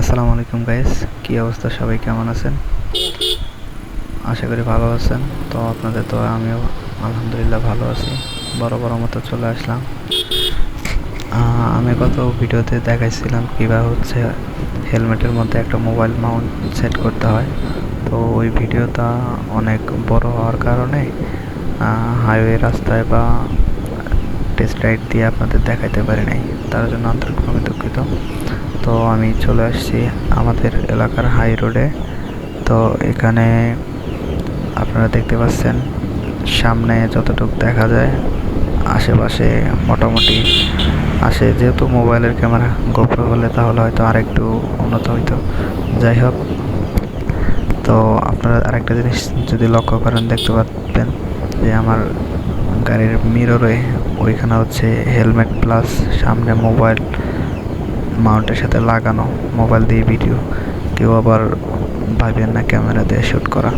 আসসালামু আলাইকুম গাইস কী অবস্থা? সবাই কেমন আছেন? আশা করি ভালো আছেন। তো আপনাদের তো আমিও আলহামদুলিল্লাহ ভালো আছি। বড় বড় মতো চলে আসলাম। আমি গত ভিডিওতে দেখাইছিলাম কীভাবে হচ্ছে হেলমেটের মধ্যে একটা মোবাইল মাউন্ট সেট করতে হয়। তো ওই ভিডিওটা অনেক বড় হওয়ার কারণে হাইওয়ে রাস্তায় বা টেস্ট রাইড দিয়ে আপনাদের দেখাইতে পারি নাই। তার জন্য আন্তরিকভাবে দুঃখিত। তো আমি চলে আসছি আমাদের এলাকার হাই রোডে তো এখানে আপনারা দেখতে পাচ্ছেন, সামনে যতটুকু দেখা যায়, আশেপাশে মোটামুটি আসে। যেহেতু মোবাইলের ক্যামেরা গোপ্রো হলে তাহলে হয়তো আরেকটু উন্নত হইতো। যাই হোক, তো আপনারা আরেকটা জিনিস যদি লক্ষ্য করেন, দেখতে পাবেন যে আমার গাড়ির মিররে ওইখানে হচ্ছে হেলমেট প্লাস সামনে মোবাইল মাউন্টের সাথে লাগানো মোবাইল দিয়ে ভিডিও। কেউ আবার ভাবেন না ক্যামেরা দিয়ে শ্যুট করা।